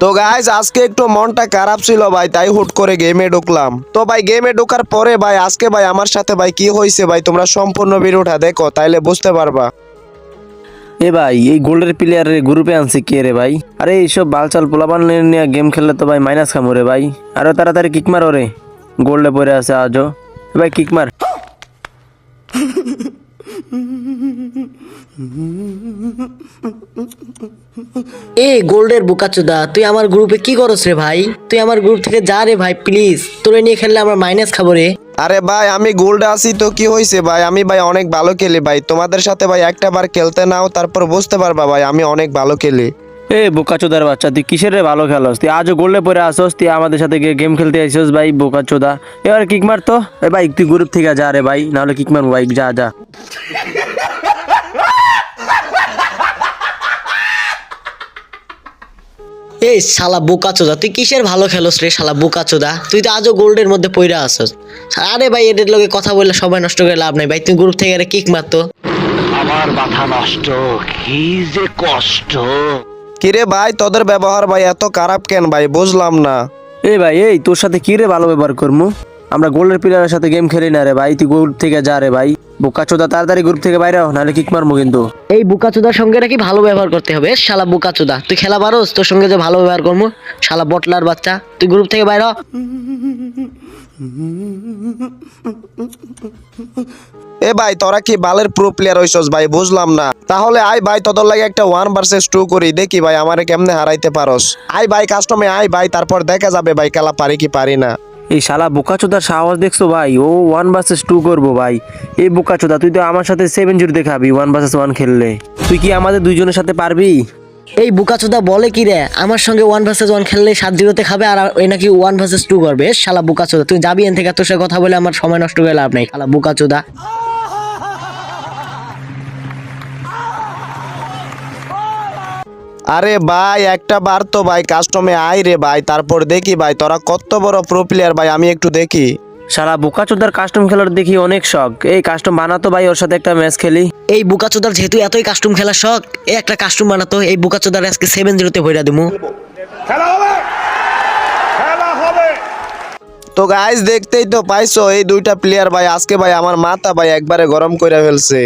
তো গাইজ আজকে একটু মনটা খারাপ ছিল ভাই, তাই হুট করে গেমে ঢুকলাম। তো ভাই গেমে ঢোকার পরে ভাই, আজকে ভাই আমার সাথে ভাই কি হয়েছে ভাই, তোমরা সম্পূর্ণ ভিডিওটা দেখো, তাইলে বুঝতে পারবা। এ ভাই, এই গোল্ডের প্লেয়ারের গ্রুপে আনছে কে রে ভাই? আরে, এইসব বালচাল পোলাপান নিয়ে গেম খেললে তো ভাই মাইনাস খামো রে ভাই। আরও তাড়াতাড়ি কিক ওরে গোল্ডে পড়ে আছে আজও। ভাই কিক মার। এ গোল্ডের বুকাচুদা তুই আমার গ্রুপে কি করস রে ভাই? তুই আমার গ্রুপ থেকে যা রে ভাই প্লিজ তোরে নিয়ে খেললে আমার মাইনাস খাব রে। আরে ভাই আমি গোল্ডে আছি তো কি হয়েছে ভাই? আমি ভাই অনেক ভালো খেলি ভাই। তোমাদের সাথে ভাই একটা বার খেলতে নাও তারপর বুঝতে পারবা ভাই আমি অনেক ভালো খেলি। এ বোকাচোদার বাচ্চা তুই কিসের রে ভালো খেলোস? তুই আজও গোল্ডে পরে আসোস তুই আমাদের সাথে গিয়ে গেম খেলতে আসিস ভাই বোকাচোদা। এবার কিক মার তো। এ ভাই তুই গ্রুপ থেকে যা রে ভাই নাহলে কিক মার ভাই যা যা। এ শালা বোকাচোদা তুই কিসের ভালো খেলোস রে শালা বোকাচোদা? তুই তো আজও গোল্ডের মধ্যে পইরা আসস আরে ভাই এদের লোকে কথা বললে সবাই নষ্ট করে লাভ নাই। ভাই তুই গ্রুপ থেকে আরে কিক মারতো। আমার মাথা নষ্ট কি যে কষ্ট। কিরে ভাই তোদের ব্যবহার ভাই এত খারাপ কেন ভাই? বুঝলাম না। এ ভাই এই তোর সাথে কি রে ভালো ব্যবহার করমু? আমরা গোল্ডের প্লেয়ারের সাথে গেম খেলি না রে ভাই তুই গোল্ড থেকে যা রে ভাই। বোকাচোদা তাড়াতাড়ি গ্রুপ থেকে বাইরে হও নাহলে কিক মারবো কিন্তু। এই বুকাচোদার সঙ্গে নাকি ভালো ব্যবহার করতে হবে? এ শালা বুকাচোদা তুই খেলা পারোস? তোর সঙ্গে যে ভালো ব্যবহার করব শালা বটলার বাচ্চা তুই গ্রুপ থেকে বাইর এ ভাই তোরা কি বালের প্রো প্লেয়ার হইছস ভাই? বুঝলাম না। তাহলে আই ভাই তোদের লাগে একটা ওয়ান ভার্সেস টু করি। দেখি ভাই আমারে কেমনে হারাইতে পারস? আই ভাই কাস্টমে আই ভাই তারপর দেখা যাবে ভাই খেলা পারি কি পারি না। এই শালা বোকাচোদার সাহস দেখছ ভাই? ও ওয়ান ভার্সেস টু করব ভাই। এই বোকাচোদা, তুই তো আমার সাথে সেভেন জিরো দেখাবি ওয়ান ভার্সেস ওয়ান খেললে। তুই কি আমাদের দুইজনের সাথে পারবি? এই বুকাচোদা বলে কি রে? আমার সঙ্গে ওয়ান ভার্সেস ওয়ান খেললে সাত জিরোতে খাবে আর ওই নাকি ওয়ান ভার্সেস টু করবে। শালা বুকাচোদা, তুই যাবি এন থেকে, তোর সাথে কথা বলে আমার সময় নষ্ট করে লাভ নেই। শালা বুকাচোদা। আরে ভাই একটা বার তো ভাই কাস্টমে আই রে ভাই তারপর দেখি ভাই তোরা কত বড় প্রো প্লেয়ার ভাই আমি একটু দেখি। শালা বোকাচোদার কাস্টম খেলার দেখি অনেক শখ। এই কাস্টম বানাতো ভাই ওর সাথে একটা ম্যাচ খেলি। এই বুকাচোদার যেহেতু এতই কাস্টম খেলার শখ এ একটা কাস্টম বানাতো এই বুকাচোদার আজকে সেভেন জিরোতে ভইরা দিমু। তো গাইজ দেখতেই তো পাইছো এই দুইটা প্লেয়ার ভাই আজকে ভাই আমার মাথা ভাই একবারে গরম করে ফেলছে।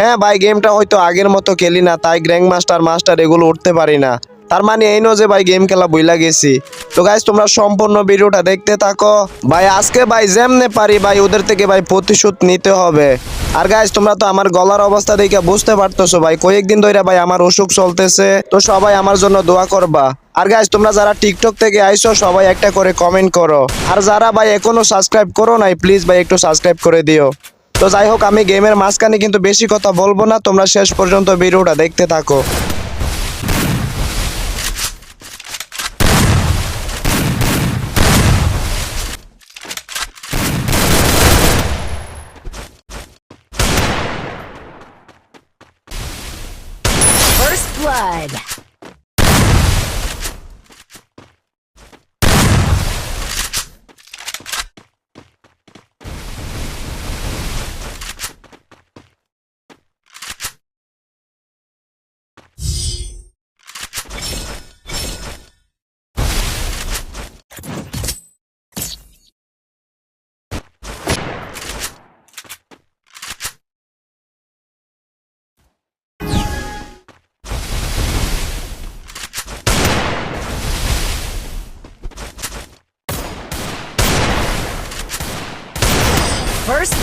হ্যাঁ ভাই, গেমটা হয়তো আগের মতো খেলি না, তাই গ্র্যাং মাস্টার মাস্টার এগুলো উঠতে পারি না। তার মানে এই নয় যে ভাই, গেম খেলা বইলা গেছি। তো গাইজ তোমরা সম্পূর্ণ ভিডিওটা দেখতে থাকো। ভাই, আজকে ভাই যেমনে পারি ভাই, ওদের থেকে ভাই প্রতিশোধ নিতে হবে। আর গাইজ তোমরা তো আমার গলার অবস্থা দেখে বুঝতে পারতেছো ভাই, কয়েকদিন ধরে ভাই আমার অসুখ চলতেছে। তো সবাই আমার জন্য দোয়া করবা। আর গাইজ তোমরা যারা টিকটক থেকে আইছো সবাই একটা করে কমেন্ট করো। আর যারা ভাই এখনও সাবস্ক্রাইব করো নাই প্লিজ ভাই একটু সাবস্ক্রাইব করে দিও। তো যাই হোক, আমি গেমের মাঝখানে কিন্তু বেশি কথা বলব না। তোমরা শেষ পর্যন্ত ভিডিওটা দেখতে থাকো।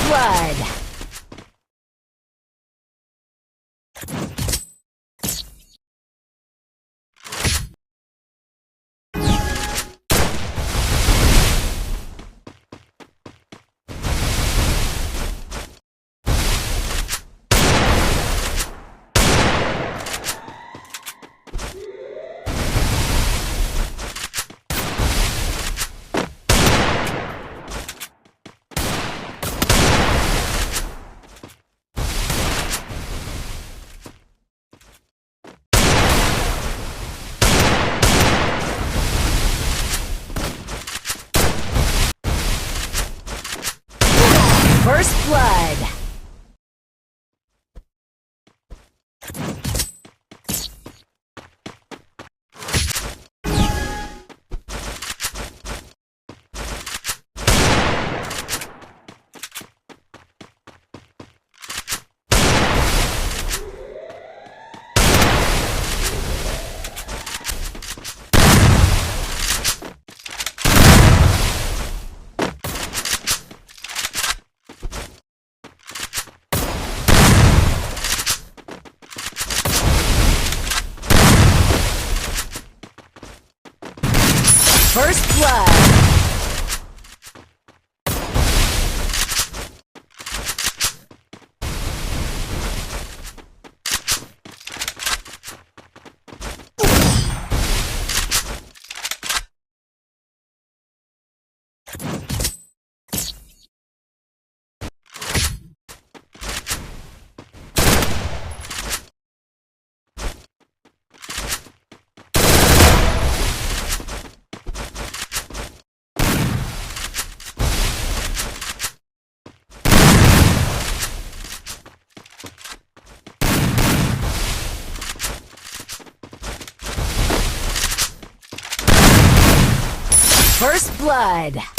Blood. First Blood. First blood.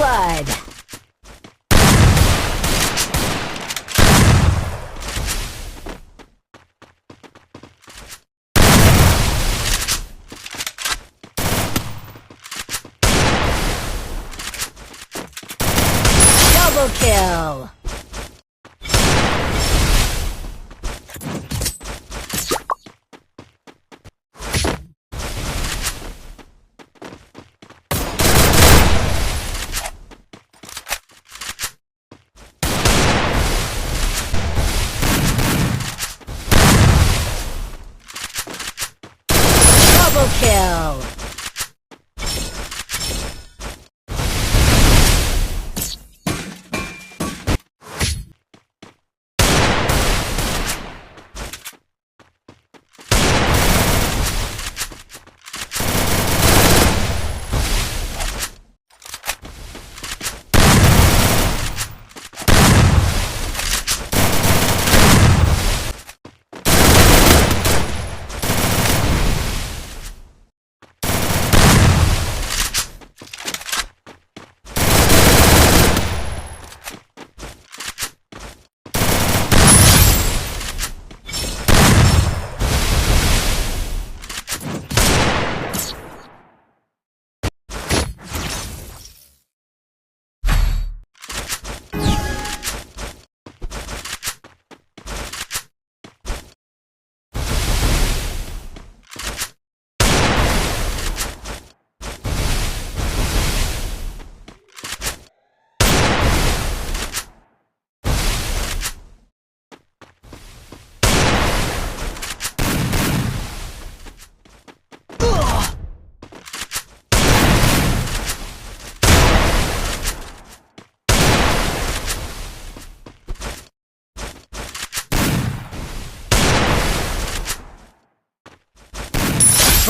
blood. kill.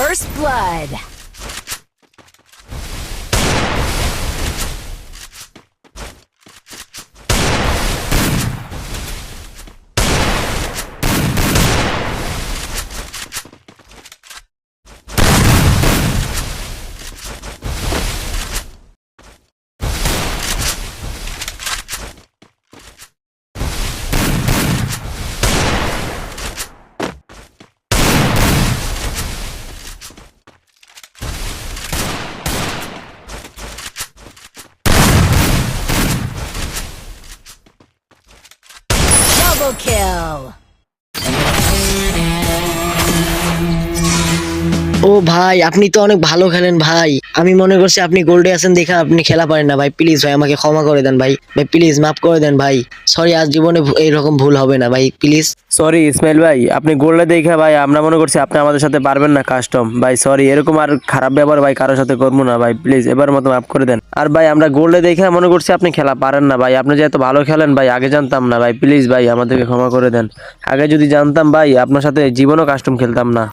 First blood. Kill. ও ভাই, আপনি তো অনেক ভালো খেলেন ভাই। আমি মনে করছি আপনি গোল্ডে আছেন দেখে আপনি খেলা পারেন না ভাই। প্লিজ ভাই, আমাকে ক্ষমা করে দেন ভাই। ভাই প্লিজ মাফ করে দেন ভাই। সরি আজ জীবনে এইরকম ভুল হবে না ভাই প্লিজ সরি ইসমাইল ভাই, আপনি গোল্ডে দেখে ভাই, আমরা মনে করছি আপনি আমাদের সাথে পারবেন না কাস্টম ভাই সরি এরকম আর খারাপ ব্যবহার ভাই কারোর সাথে করব না ভাই প্লিজ এবার মতো মাফ করে দেন। আর ভাই, আমরা গোল্ডে দেখে মনে করছি আপনি খেলা পারেন না ভাই। আপনি যে এত ভালো খেলেন ভাই, আগে জানতাম না ভাই প্লিজ ভাই, আমাদেরকে ক্ষমা করে দেন। আগে যদি জানতাম ভাই, আপনার সাথে জীবনও কাস্টম খেলতাম না।